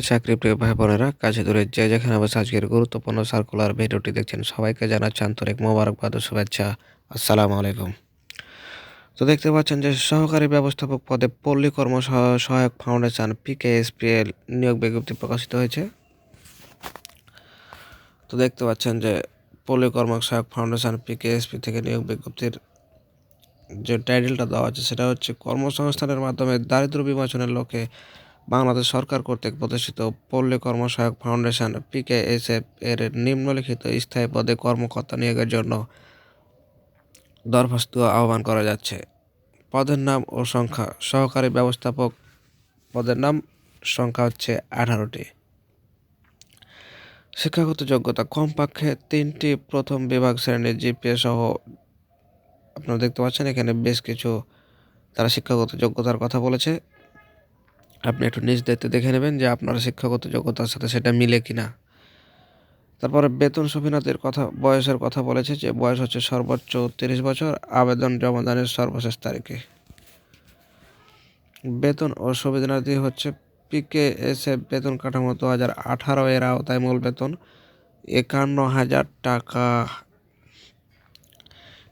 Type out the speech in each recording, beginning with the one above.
চাকরি প্রিয় ভাই বোনেরা কাছে দূরে যে যেখানে বসে আজকের গুরুত্বপূর্ণ সার্কুলার ভিডিওটি দেখছেন সবাইকে জানাচ্ছি আন্তরিক মোবারকবাদ ও শুভেচ্ছা। আসসালামু আলাইকুম। তো দেখতে পাচ্ছেন যে সহকারী ব্যবস্থাপক পদে পল্লী কর্ম সহ- সহায়ক ফাউন্ডেশন পিকেএসপিএল নিয়োগ বিজ্ঞপ্তি প্রকাশিত হয়েছে। তো দেখতে পাচ্ছেন যে পল্লী কর্ম সহায়ক ফাউন্ডেশন পিকেএসপি থেকে নিয়োগ বিজ্ঞপ্তির যে টাইটেলটা দেওয়া আছে, সেটা হচ্ছে কর্মসংস্থানের মাধ্যমে দারিদ্র বিমোচনের লক্ষ্যে বাংলাদেশ সরকার কর্তৃক প্রতিষ্ঠিত পল্লী কর্মসহায়ক ফাউন্ডেশন, পিকেএসএফ এর নিম্নলিখিত স্থায়ী পদে কর্মকর্তা নিয়োগের জন্য দরখাস্ত আহ্বান করা যাচ্ছে। পদের নাম ও সংখ্যা, সহকারী ব্যবস্থাপক পদের নাম, সংখ্যা হচ্ছে আঠারোটি। শিক্ষাগত যোগ্যতা কমপক্ষে তিনটি প্রথম বিভাগ শ্রেণির জিপিএ সহ আপনারা দেখতে পাচ্ছেন, এখানে বেশ কিছু তারা শিক্ষাগত যোগ্যতার কথা বলেছে। আপনি একটু নিজ দায়িত্বে দেখে নেবেন যে আপনার শিক্ষাগত যোগ্যতার সাথে সেটা মিলে কি না তারপরে বেতন সুবিধাদের কথা, বয়সের কথা বলেছে যে বয়স হচ্ছে সর্বোচ্চ তিরিশ বছর, আবেদন জমাদানের সর্বশেষ তারিখে। বেতন ও সুবিধাদি হচ্ছে পিকে পিকেএসএফ বেতন কাঠামো দু হাজার আঠারো এর আওতায় মূল বেতন একান্ন হাজার টাকা।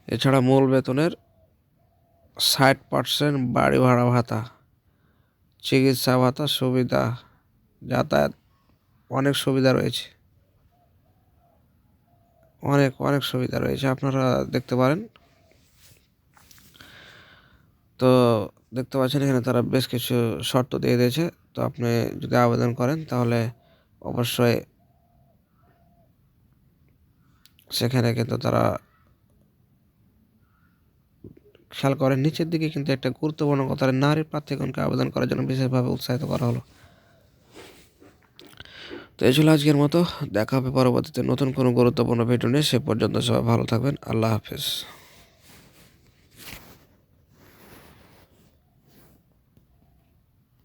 এছাড়া মূল বেতনের ষাট পার্সেন্ট বাড়ি ভাড়া ভাতা। চিকিৎসা ভাতা সুবিধা, যাতায়াত অনেক সুবিধা রয়েছে। অনেক অনেক সুবিধা রয়েছে, আপনারা দেখতে পারেন। তো দেখতে পাচ্ছেন এখানে তারা বেশ কিছু শর্ত দিয়ে দিয়েছে। তো আপনি যদি আবেদন করেন, তাহলে অবশ্যই সেখানে কিন্তু তারা খেয়াল করেন। নিচের দিকে কিন্তু একটা গুরুত্বপূর্ণ কথা নারী প্রার্থীগণকে আবেদন করার জন্য বিশেষভাবে উৎসাহিত করা হলো। তো এই ছিল আজকের মতো। দেখা হবে পরবর্তীতে নতুন কোনো গুরুত্বপূর্ণ ভিডিও নিয়ে। সে পর্যন্ত সবাই ভালো থাকবেন। আল্লাহ হাফেজ।